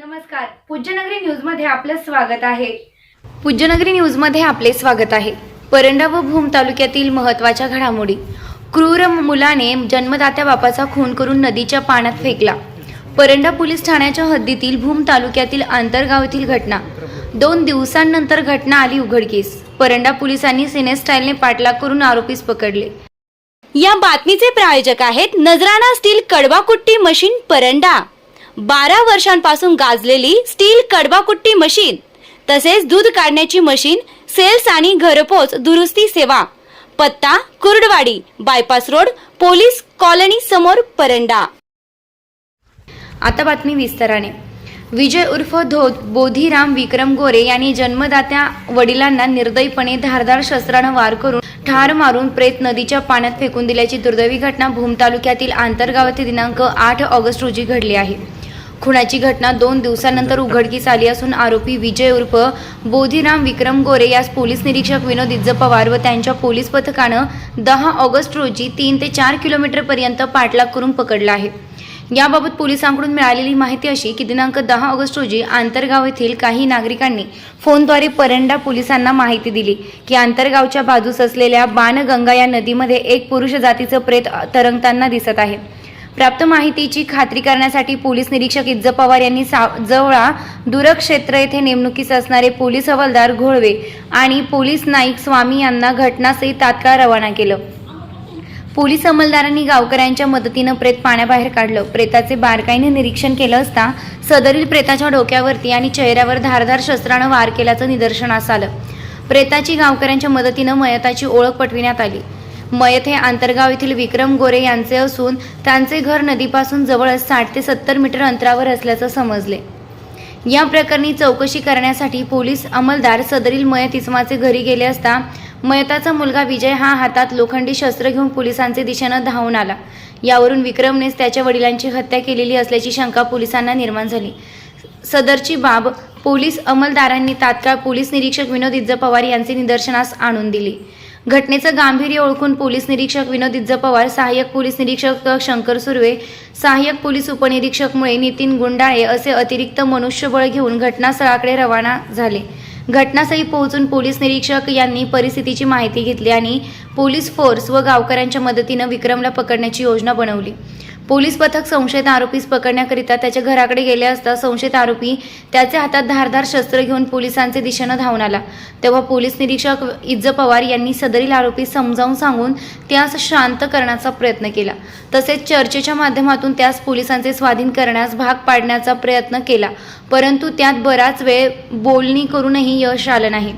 नमस्कार. पूज्यनगरी न्यूजमध्ये आपलं स्वागत आहे. पूज्यनगरी न्यूजमध्ये आपले स्वागत आहे. परंडा व भूम तालुक्यातील महत्त्वाच्या घडामोडी. क्रूर मुलाने जन्मदात्या बापाचा खून करून नदीच्या पाण्यात फेकला. परंडा पोलीस ठाण्याच्या हद्दीतील भूम तालुक्यातील आंतरगाव येथील घटना. दोन दिवसांनंतर घटना आली उघडकीस. परंडा पोलिसांनी सिने स्टाईलने पाठलाग करून आरोपीस पकडले. या बातमीचे प्रायोजक आहेत नजराना स्टील कडवाकुट्टी मशीन परंडा. बारा वर्षांपासून गाजलेली स्टील कडवाकुट्टी मशीन तसेच दूध काढण्याची मशीन सेल्स आणि घरपोच दुरुस्ती सेवा पत्ता Kurduwadi bypass road police colony समोर परंडा. आता बातमी विस्ताराने. विजय उर्फ धोत बोधीराम विक्रम गोरे यांनी जन्मदात्या वडिलांना निर्दयीपणे धारदार शस्त्रानं वार करून ठार मारून प्रेत नदीच्या पाण्यात फेकून दिल्याची दुर्दैवी घटना भूम तालुक्यातील आंतरगावातील दिनांक आठ ऑगस्ट रोजी घडली आहे. खुनाची घटना दोन दिवसानंतर उघडकीस आली असून आरोपी विजय उर्फ बोधीराम विक्रम गोरे यास पोलीस निरीक्षक विनोद इज्ज पवार व त्यांच्या पोलीस पथकानं दहा ऑगस्ट रोजी तीन ते चार किलोमीटरपर्यंत पाठलाग करून पकडला आहे. याबाबत पोलिसांकडून मिळालेली माहिती अशी की दिनांक दहा ऑगस्ट रोजी आंतरगाव येथील काही नागरिकांनी फोनद्वारे परंडा पोलिसांना माहिती दिली की आंतरगावच्या बाजूस असलेल्या बाणगंगा या नदीमध्ये एक पुरुष जातीचं प्रेत तरंगताना दिसत आहे. प्राप्त माहितीची खात्री करण्यासाठी पोलीस निरीक्षक इज्ज पवार यांनी सा जवळा दूरक्षेत्र येथे नेमणुकीस असणारे पोलीस हवालदार घोळवे आणि पोलीस नाईक स्वामी यांना घटनास्थळी तात्काळ रवाना केलं. पोलीस अंमलदारांनी गावकऱ्यांच्या मदतीनं प्रेत पाण्याबाहेर काढलं. प्रेताचे बारकाईने निरीक्षण केलं असता सदरील प्रेताच्या डोक्यावरती आणि चेहऱ्यावर धारधार शस्त्रानं वार केल्याचं निदर्शनास आलं. प्रेताची गावकऱ्यांच्या मदतीनं मयताची ओळख पटविण्यात आली. मयत हे आंतरगाव येथील विक्रम गोरे यांचे असून त्यांचे घर नदीपासून जवळच साठ ते सत्तर मीटर अंतरावर असल्याचं समजले. या प्रकरणी चौकशी करण्यासाठी पोलीस अंमलदार सदरील मयत इस्माचे घरी गेले असता मयताचा मुलगा विजय हा हातात लोखंडी शस्त्र घेऊन पोलिसांचे दिशेनं धावून आला. यावरून विक्रमनेच त्याच्या वडिलांची हत्या केलेली असल्याची शंका पोलिसांना निर्माण झाली. सदरची बाब पोलीस अंमलदारांनी तात्काळ पोलीस निरीक्षक विनोद इज्ज पवार यांचे निदर्शनास आणून दिली. घटनेचं गांभीर्य ओळखून पोलीस निरीक्षक विनोद इज्ज पवार सहाय्यक पोलीस निरीक्षक शंकर सुर्वे सहाय्यक पोलीस उपनिरीक्षक मुळे नितीन गुंडाळे असे अतिरिक्त मनुष्यबळ घेऊन घटनास्थळाकडे रवाना झाले. घटनास्थळी पोहोचून पोलीस निरीक्षक यांनी परिस्थितीची माहिती घेतली आणि पोलीस फोर्स व गावकऱ्यांच्या मदतीनं विक्रमला पकडण्याची योजना बनवली. पोलीस पथक संशयित आरोपीस पकडण्याकरिता त्याच्या घराकडे गेले असता संशयित आरोपी त्याच्या हातात धारधार शस्त्र घेऊन पोलिसांचे दिशेनं धावून आला. तेव्हा पोलीस निरीक्षक इज्ज पवार यांनी सदरील आरोपी समजावून सांगून त्यास शांत करण्याचा प्रयत्न केला. तसेच चर्चेच्या माध्यमातून त्यास पोलिसांचे स्वाधीन करण्यास भाग पाडण्याचा प्रयत्न केला. परंतु त्यात बराच वेळ बोलणी करूनही यश आलं नाही.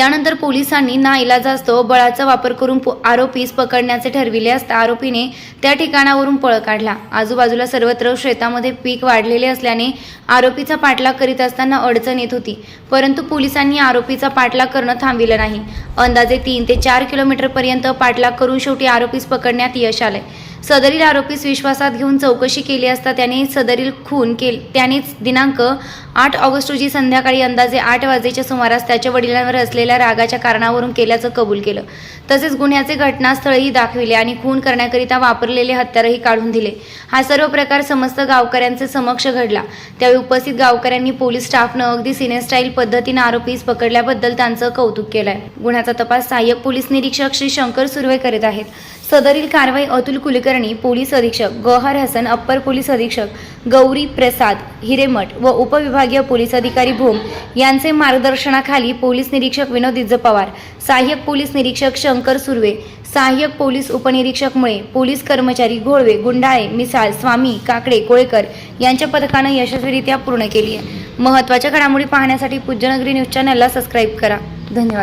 त्यानंतर पोलिसांनी नाईलाजास्तव बळाचा वापर करून पो- आरोपीस पकडण्याचे ठरविले असता आरोपीने त्या ठिकाणावरून पळ काढला. आजूबाजूला सर्वत्र शेतामध्ये पीक वाढलेले असल्याने आरोपीचा पाठलाग करीत असताना अडचण येत होती. परंतु पोलिसांनी आरोपीचा पाठलाग करणं थांबविलं नाही. अंदाजे तीन ते चार किलोमीटरपर्यंत पाठलाग करून शेवटी आरोपीस पकडण्यात यश आलंय. सदरील आरोपीस विश्वासात घेऊन चौकशी केली असता त्याने सदरील खून केल त्यानेच दिनांक आठ ऑगस्ट रोजी संध्याकाळी अंदाजे आठ वाजेच्या सुमारास त्याच्या वडिलांवर असलेल्या रागाच्या कारणावरून केल्याचं कबूल केलं. तसेच गुन्ह्याचे घटनास्थळही दाखविले आणि खून करण्याकरिता वापरलेले हत्यारही काढून दिले. हा सर्व प्रकार समस्त गावकऱ्यांचे समक्ष घडला. त्यावेळी उपस्थित गावकऱ्यांनी पोलीस स्टाफनं अगदी सिनेस्टाईल पद्धतीनं आरोपीस पकडल्याबद्दल त्यांचं कौतुक केलंय. गुन्ह्याचा तपास सहाय्यक पोलीस निरीक्षक श्री शंकर सुर्वे करीत आहेत. सदरील कारवाई अतुल कुलकर्णी पोलीस अधीक्षक गौहर हसन अप्पर पोलीस अधीक्षक गौरी प्रसाद हिरेमठ व उपविभागीय पोलीस अधिकारी भूम यांचे मार्गदर्शनाखाली पोलीस निरीक्षक विनोद इज पवार सहाय्यक पोलीस निरीक्षक शंकर सुर्वे सहाय्यक पोलीस उपनिरीक्षक मुळे पोलीस कर्मचारी घोळवे गुंडाळे मिसाळ स्वामी काकडे कोळेकर यांच्या पथकानं यशस्वीरित्या पूर्ण केली आहे. महत्त्वाच्या घडामोडी पाहण्यासाठी पूज्यनगरी न्यूज चॅनलला सबस्क्राईब करा. धन्यवाद.